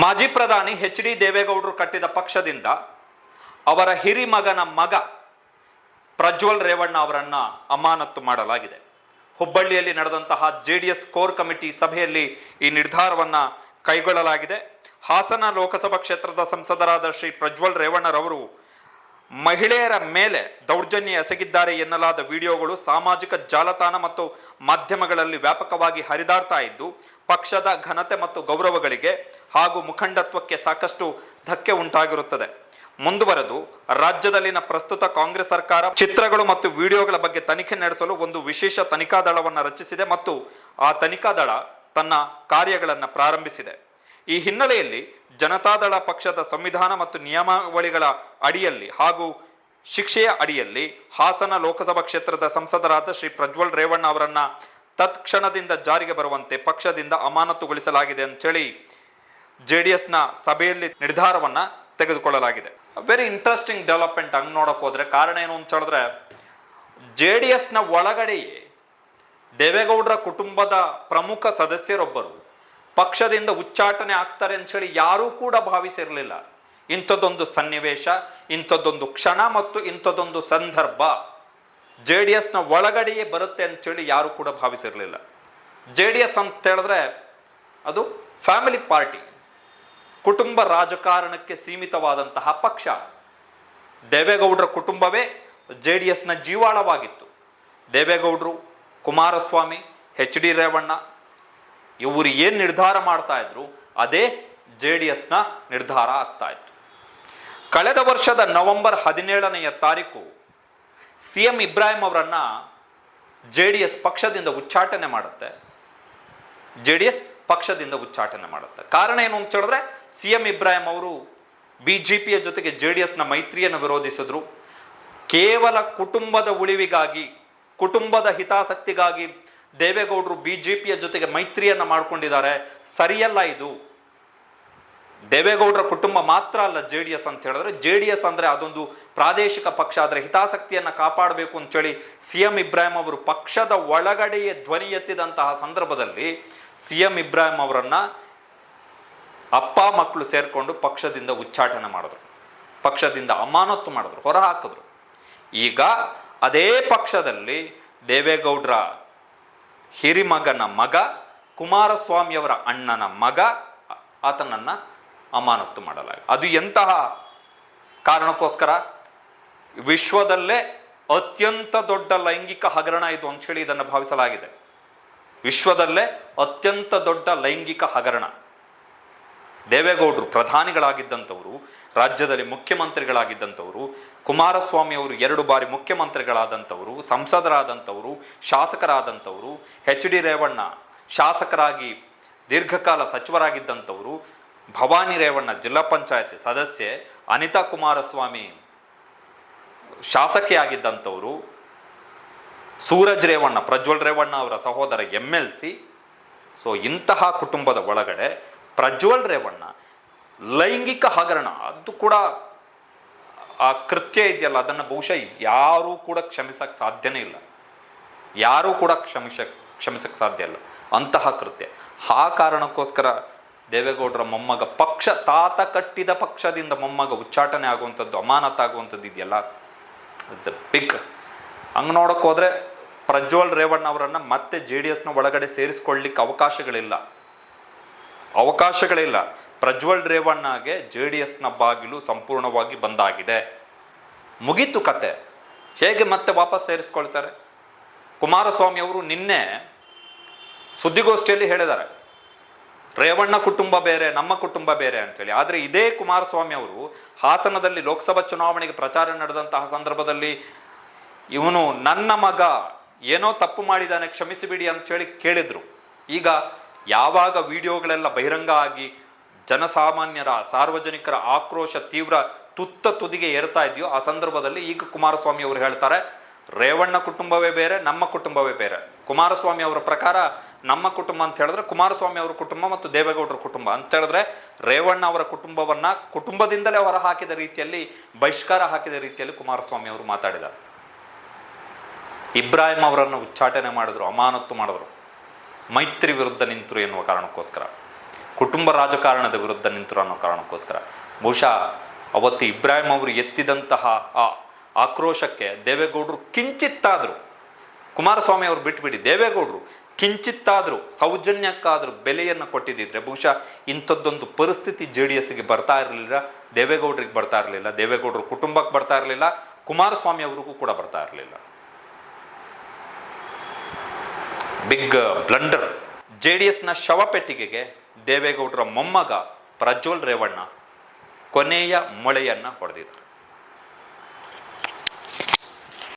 ಮಾಜಿ ಪ್ರಧಾನಿ H D ದೇವೇಗೌಡರು ಕಟ್ಟಿದ ಪಕ್ಷದಿಂದ ಅವರ ಹಿರಿಮಗನ ಮಗ ಪ್ರಜ್ವಲ್ ರೇವಣ್ಣ ಅವರನ್ನು ಅಮಾನತ್ತು ಮಾಡಲಾಗಿದೆ. ಹುಬ್ಬಳ್ಳಿಯಲ್ಲಿ ನಡೆದಂತಹ J D S core committee ಸಭೆಯಲ್ಲಿ ಈ ನಿರ್ಧಾರವನ್ನು ಕೈಗೊಳ್ಳಲಾಗಿದೆ. ಹಾಸನ ಲೋಕಸಭಾ ಕ್ಷೇತ್ರದ ಸಂಸದರಾದ ಶ್ರೀ ಪ್ರಜ್ವಲ್ ರೇವಣ್ಣರವರು ಮಹಿಳೆಯರ ಮೇಲೆ ದೌರ್ಜನ್ಯ ಎಸಗಿದ್ದಾರೆ ಎನ್ನಲಾದ ವಿಡಿಯೋಗಳು ಸಾಮಾಜಿಕ ಜಾಲತಾಣ ಮತ್ತು ಮಾಧ್ಯಮಗಳಲ್ಲಿ ವ್ಯಾಪಕವಾಗಿ ಹರಿದಾಡ್ತಾ ಇದ್ದು, ಪಕ್ಷದ ಘನತೆ ಮತ್ತು ಗೌರವಗಳಿಗೆ ಹಾಗೂ ಮುಖಂಡತ್ವಕ್ಕೆ ಸಾಕಷ್ಟು ಧಕ್ಕೆ ಉಂಟಾಗಿರುತ್ತದೆ. ಮುಂದುವರೆದು ರಾಜ್ಯದಲ್ಲಿನ ಪ್ರಸ್ತುತ ಕಾಂಗ್ರೆಸ್ ಸರ್ಕಾರ ಚಿತ್ರಗಳು ಮತ್ತು ವಿಡಿಯೋಗಳ ಬಗ್ಗೆ ತನಿಖೆ ನಡೆಸಲು ಒಂದು ವಿಶೇಷ ತನಿಖಾ ದಳವನ್ನು ರಚಿಸಿದೆ ಮತ್ತು ಆ ತನಿಖಾ ದಳ ತನ್ನ ಕಾರ್ಯಗಳನ್ನು ಪ್ರಾರಂಭಿಸಿದೆ. ಈ ಹಿನ್ನೆಲೆಯಲ್ಲಿ ಜನತಾದಳ ಪಕ್ಷದ ಸಂವಿಧಾನ ಮತ್ತು ನಿಯಮಾವಳಿಗಳ ಅಡಿಯಲ್ಲಿ ಹಾಗೂ ಶಿಕ್ಷೆಯ ಅಡಿಯಲ್ಲಿ ಹಾಸನ ಲೋಕಸಭಾ ಕ್ಷೇತ್ರದ ಸಂಸದರಾದ ಶ್ರೀ ಪ್ರಜ್ವಲ್ ರೇವಣ್ಣ ಅವರನ್ನ ತತ್ಕ್ಷಣದಿಂದ ಜಾರಿಗೆ ಬರುವಂತೆ ಪಕ್ಷದಿಂದ ಅಮಾನತುಗೊಳಿಸಲಾಗಿದೆ ಅಂತೇಳಿ ಜೆ ಡಿ ಎಸ್ನ ಸಭೆಯಲ್ಲಿ ನಿರ್ಧಾರವನ್ನ ತೆಗೆದುಕೊಳ್ಳಲಾಗಿದೆ. ವೆರಿ ಇಂಟ್ರೆಸ್ಟಿಂಗ್ ಡೆವಲಪ್ಮೆಂಟ್ ಹಂಗೆ ನೋಡಕ್ ಹೋದ್ರೆ ಕಾರಣ ಏನು ಅಂತ ಹೇಳಿದ್ರೆ ಜೆ ಡಿ ಎಸ್ನ ಒಳಗಡೆಯೇ ದೇವೇಗೌಡರ ಕುಟುಂಬದ ಪ್ರಮುಖ ಸದಸ್ಯರೊಬ್ಬರು ಪಕ್ಷದಿಂದ ಉಚ್ಚಾಟನೆ ಆಗ್ತಾರೆ ಅಂತ ಹೇಳಿ ಯಾರೂ ಕೂಡ ಭಾವಿಸಿರಲಿಲ್ಲ. ಇಂಥದ್ದೊಂದು ಸನ್ನಿವೇಶ, ಇಂಥದ್ದೊಂದು ಕ್ಷಣ ಮತ್ತು ಇಂಥದ್ದೊಂದು ಸಂದರ್ಭ ಜೆ ಡಿ ಎಸ್ನ ಒಳಗಡೆಯೇ ಬರುತ್ತೆ ಅಂತೇಳಿ ಯಾರೂ ಕೂಡ ಭಾವಿಸಿರಲಿಲ್ಲ. ಜೆ ಡಿ ಎಸ್ ಅಂತ ಹೇಳಿದ್ರೆ ಅದು ಫ್ಯಾಮಿಲಿ ಪಾರ್ಟಿ ಕುಟುಂಬ ರಾಜಕಾರಣಕ್ಕೆ ಸೀಮಿತವಾದಂತಹ ಪಕ್ಷ. ದೇವೇಗೌಡರ ಕುಟುಂಬವೇ ಜೆ ಡಿ ಎಸ್ನ ಜೀವಾಳವಾಗಿತ್ತು. ದೇವೇಗೌಡರು, ಕುಮಾರಸ್ವಾಮಿ, ಎಚ್ ಡಿ ರೇವಣ್ಣ, ಇವರು ಏನು ನಿರ್ಧಾರ ಮಾಡ್ತಾ ಇದ್ರು, ಅದೇ ಜೆ ಡಿ ಎಸ್ನ ನಿರ್ಧಾರ ಆಗ್ತಾ ಇತ್ತು. ಕಳೆದ ವರ್ಷದ ನವೆಂಬರ್ ಹದಿನೇಳನೆಯ ತಾರೀಕು ಸಿ ಎಂ ಇಬ್ರಾಹಿಂ ಅವರನ್ನು ಜೆ ಡಿ ಎಸ್ ಪಕ್ಷದಿಂದ ಉಚ್ಚಾಟನೆ ಮಾಡುತ್ತೆ. ಜೆ ಡಿ ಎಸ್ ಪಕ್ಷದಿಂದ ಉಚ್ಚಾಟನೆ ಮಾಡುತ್ತೆ. ಕಾರಣ ಏನು ಅಂತ ಹೇಳಿದ್ರೆ ಸಿ ಎಂ ಇಬ್ರಾಹಿಂ ಅವರು ಬಿ ಜೆ ಪಿಯ ಜೊತೆಗೆ ಜೆ ಡಿ ಎಸ್ನ ಮೈತ್ರಿಯನ್ನು ವಿರೋಧಿಸಿದ್ರು. ಕೇವಲ ಕುಟುಂಬದ ಉಳಿವಿಗಾಗಿ, ಕುಟುಂಬದ ಹಿತಾಸಕ್ತಿಗಾಗಿ ದೇವೇಗೌಡರು ಬಿ ಜೆ ಪಿಯ ಜೊತೆಗೆ ಮೈತ್ರಿಯನ್ನು ಮಾಡ್ಕೊಂಡಿದ್ದಾರೆ. ಸರಿಯಲ್ಲ ಇದು. ದೇವೇಗೌಡರ ಕುಟುಂಬ ಮಾತ್ರ ಅಲ್ಲ ಜೆ ಡಿ ಎಸ್ ಅಂತ ಹೇಳಿದ್ರೆ ಜೆ ಡಿ ಎಸ್ ಅಂದರೆ ಅದೊಂದು ಪ್ರಾದೇಶಿಕ ಪಕ್ಷ, ಆದರೆ ಹಿತಾಸಕ್ತಿಯನ್ನು ಕಾಪಾಡಬೇಕು ಅಂತೇಳಿ ಸಿ ಎಂ ಇಬ್ರಾಹಿಂ ಅವರು ಪಕ್ಷದ ಒಳಗಡೆಯೇ ಧ್ವನಿ ಎತ್ತಿದಂತಹ ಸಂದರ್ಭದಲ್ಲಿ ಸಿ ಎಂ ಇಬ್ರಾಹಿಂ ಅವರನ್ನ ಅಪ್ಪ ಮಕ್ಕಳು ಸೇರ್ಕೊಂಡು ಪಕ್ಷದಿಂದ ಉಚ್ಚಾಟನೆ ಮಾಡಿದ್ರು. ಪಕ್ಷದಿಂದ ಅಮಾನತ್ತು ಮಾಡಿದ್ರು ಹೊರ ಹಾಕಿದ್ರು ಈಗ ಅದೇ ಪಕ್ಷದಲ್ಲಿ ದೇವೇಗೌಡರ ಹಿರಿಮಗನ ಮಗ ಕುಮಾರಸ್ವಾಮಿಯವರ ಅಣ್ಣನ ಮಗ ಆತನನ್ನ ಅಮಾನತ್ತು ಮಾಡಲಾಗಿದೆ. ಅದು ಎಂತಹ ಕಾರಣಕ್ಕೋಸ್ಕರ? ವಿಶ್ವದಲ್ಲೇ ಅತ್ಯಂತ ದೊಡ್ಡ ಲೈಂಗಿಕ ಹಗರಣ ಇದು ಅಂತ ಹೇಳಿ ಇದನ್ನು ಭಾವಿಸಲಾಗಿದೆ. ವಿಶ್ವದಲ್ಲೇ ಅತ್ಯಂತ ದೊಡ್ಡ ಲೈಂಗಿಕ ಹಗರಣ. ದೇವೇಗೌಡರು ಪ್ರಧಾನಿಗಳಾಗಿದ್ದಂಥವರು, ರಾಜ್ಯದಲ್ಲಿ ಮುಖ್ಯಮಂತ್ರಿಗಳಾಗಿದ್ದಂಥವರು ಕುಮಾರಸ್ವಾಮಿ ಅವರು ಎರಡು ಬಾರಿ ಮುಖ್ಯಮಂತ್ರಿಗಳಾದಂಥವರು, ಸಂಸದರಾದಂಥವರು, ಶಾಸಕರಾದಂಥವರು ಎಚ್ ಡಿ ರೇವಣ್ಣ ಶಾಸಕರಾಗಿ ದೀರ್ಘಕಾಲ ಸಚಿವರಾಗಿದ್ದಂಥವರು, ಭವಾನಿ ರೇವಣ್ಣ ಜಿಲ್ಲಾ ಪಂಚಾಯತಿ ಸದಸ್ಯೆ, ಅನಿತಾ ಕುಮಾರಸ್ವಾಮಿ ಶಾಸಕಿಯಾಗಿದ್ದಂಥವರು ಸೂರಜ್ ರೇವಣ್ಣ, ಪ್ರಜ್ವಲ್ ರೇವಣ್ಣ ಅವರ ಸಹೋದರ ಎಂ ಎಲ್ ಸಿ. ಸೊ ಇಂತಹ ಕುಟುಂಬದ ಒಳಗಡೆ ಪ್ರಜ್ವಲ್ ರೇವಣ್ಣ ಲೈಂಗಿಕ ಹಗರಣ, ಅದು ಕೂಡ ಆ ಕೃತ್ಯ ಇದೆಯಲ್ಲ, ಅದನ್ನು ಬಹುಶಃ ಯಾರೂ ಕೂಡ ಕ್ಷಮಿಸಕ್ಕೆ ಸಾಧ್ಯನೇ ಇಲ್ಲ. ಯಾರೂ ಕೂಡ ಕ್ಷಮಿಸ ಕ್ಷಮಿಸಕ್ಕೆ ಸಾಧ್ಯ ಇಲ್ಲ. ಅಂತಹ ಕೃತ್ಯ. ಆ ಕಾರಣಕ್ಕೋಸ್ಕರ ದೇವೇಗೌಡರ ಮೊಮ್ಮಗ ಪಕ್ಷ, ತಾತ ಕಟ್ಟಿದ ಪಕ್ಷದಿಂದ ಮೊಮ್ಮಗ ಉಚ್ಚಾಟನೆ ಆಗುವಂಥದ್ದು ಅಮಾನತಾಗುವಂಥದ್ದು ಇದೆಯಲ್ಲ? ಇಟ್ಸ್ ಅ ಬಿಗ್ ಹಂಗೆ ನೋಡೋಕ್ಕೋದ್ರೆ ಪ್ರಜ್ವಲ್ ರೇವಣ್ಣ ಅವರನ್ನು ಮತ್ತೆ ಜೆ ಡಿ ಎಸ್ನ ಒಳಗಡೆ ಸೇರಿಸ್ಕೊಳ್ಳಿಕ್ಕೆ ಅವಕಾಶಗಳಿಲ್ಲ. ಅವಕಾಶಗಳಿಲ್ಲ. ಪ್ರಜ್ವಲ್ ರೇವಣ್ಣಗೆ ಜೆ ಡಿ ಎಸ್ನ ಬಾಗಿಲು ಸಂಪೂರ್ಣವಾಗಿ ಬಂದಾಗಿದೆ. ಮುಗೀತು ಕತೆ. ಹೇಗೆ ಮತ್ತೆ ವಾಪಸ್ ಸೇರಿಸ್ಕೊಳ್ತಾರೆ? ಕುಮಾರಸ್ವಾಮಿ ಅವರು ನಿನ್ನೆ ಸುದ್ದಿಗೋಷ್ಠಿಯಲ್ಲಿ ಹೇಳಿದ್ದಾರೆ. ರೇವಣ್ಣ ಕುಟುಂಬ ಬೇರೆ, ನಮ್ಮ ಕುಟುಂಬ ಬೇರೆ ಅಂತೇಳಿ. ಆದರೆ ಇದೇ ಕುಮಾರಸ್ವಾಮಿ ಅವರು ಹಾಸನದಲ್ಲಿ ಲೋಕಸಭಾ ಚುನಾವಣೆಗೆ ಪ್ರಚಾರ ನಡೆದಂತಹ ಸಂದರ್ಭದಲ್ಲಿ ಇವನು ನನ್ನ ಮಗ ಏನೋ ತಪ್ಪು ಮಾಡಿದ್ದಾನೆ ಕ್ಷಮಿಸಿಬಿಡಿ ಅಂತೇಳಿ ಕೇಳಿದ್ರು. ಈಗ ಯಾವಾಗ ವಿಡಿಯೋಗಳೆಲ್ಲ ಬಹಿರಂಗ ಆಗಿ ಜನಸಾಮಾನ್ಯರ, ಸಾರ್ವಜನಿಕರ ಆಕ್ರೋಶ ತೀವ್ರ ತುತ್ತ ತುದಿಗೆ ಏರ್ತಾ ಇದೆಯೋ ಆ ಸಂದರ್ಭದಲ್ಲಿ ಈಗ ಕುಮಾರಸ್ವಾಮಿ ಅವರು ಹೇಳ್ತಾರೆ, ರೇವಣ್ಣ ಕುಟುಂಬವೇ ಬೇರೆ, ನಮ್ಮ ಕುಟುಂಬವೇ ಬೇರೆ. ಕುಮಾರಸ್ವಾಮಿ ಅವರ ಪ್ರಕಾರ ನಮ್ಮ ಕುಟುಂಬ ಅಂತ ಹೇಳಿದ್ರೆ ಕುಮಾರಸ್ವಾಮಿ ಅವರ ಕುಟುಂಬ ಮತ್ತು ದೇವೇಗೌಡರ ಕುಟುಂಬ. ಅಂತ ಹೇಳಿದ್ರೆ ರೇವಣ್ಣ ಅವರ ಕುಟುಂಬವನ್ನ ಕುಟುಂಬದಿಂದಲೇ ಹೊರ ಹಾಕಿದ ರೀತಿಯಲ್ಲಿ, ಬಹಿಷ್ಕಾರ ಹಾಕಿದ ರೀತಿಯಲ್ಲಿ ಕುಮಾರಸ್ವಾಮಿ ಅವರು ಮಾತಾಡಿದ್ದಾರೆ. ಇಬ್ರಾಹಿಂ ಅವರನ್ನು ಉಚ್ಚಾಟನೆ ಮಾಡಿದ್ರು, ಅಮಾನತ್ತು ಮಾಡಿದ್ರು. ಮೈತ್ರಿ ವಿರುದ್ಧ ನಿಂತರು ಎನ್ನುವ ಕಾರಣಕ್ಕೋಸ್ಕರ. ಕುಟುಂಬ ರಾಜಕಾರಣದ ವಿರುದ್ಧ ನಿಂತರು ಅನ್ನೋ ಕಾರಣಕ್ಕೋಸ್ಕರ. ಬಹುಶಃ ಅವತ್ತು ಇಬ್ರಾಹಿಂ ಅವರು ಎತ್ತಿದಂತಹ ಆ ಆಕ್ರೋಶಕ್ಕೆ ದೇವೇಗೌಡರು ಕಿಂಚಿತ್ತಾದರು. ಕುಮಾರಸ್ವಾಮಿ ಅವರು ಬಿಟ್ಬಿಡಿ, ದೇವೇಗೌಡರು ಕಿಂಚಿತ್ತಾದರೂ, ಸೌಜನ್ಯಕ್ಕಾದರೂ ಬೆಲೆಯನ್ನು ಕೊಟ್ಟಿದ್ದಿದ್ರೆ ಬಹುಶಃ ಇಂಥದ್ದೊಂದು ಪರಿಸ್ಥಿತಿ ಜೆ ಡಿ ಎಸ್ಗೆ ಬರ್ತಾ ಇರಲಿಲ್ಲ, ದೇವೇಗೌಡರಿಗೆ ಬರ್ತಾ ಇರಲಿಲ್ಲ, ದೇವೇಗೌಡರು ಕುಟುಂಬಕ್ಕೆ ಬರ್ತಾ ಇರಲಿಲ್ಲ, ಕುಮಾರಸ್ವಾಮಿ ಅವ್ರಿಗೂ ಕೂಡ ಬರ್ತಾ ಇರಲಿಲ್ಲ. Big blunder. ಜೆ ಡಿ ಎಸ್ನ ಶವಪೆಟ್ಟಿಗೆಗೆ ದೇವೇಗೌಡರ ಮೊಮ್ಮಗ ಪ್ರಜ್ವಲ್ ರೇವಣ್ಣ ಕೊನೆಯ ಮೊಳೆಯನ್ನು ಹೊಡೆದಿದ್ದಾರೆ.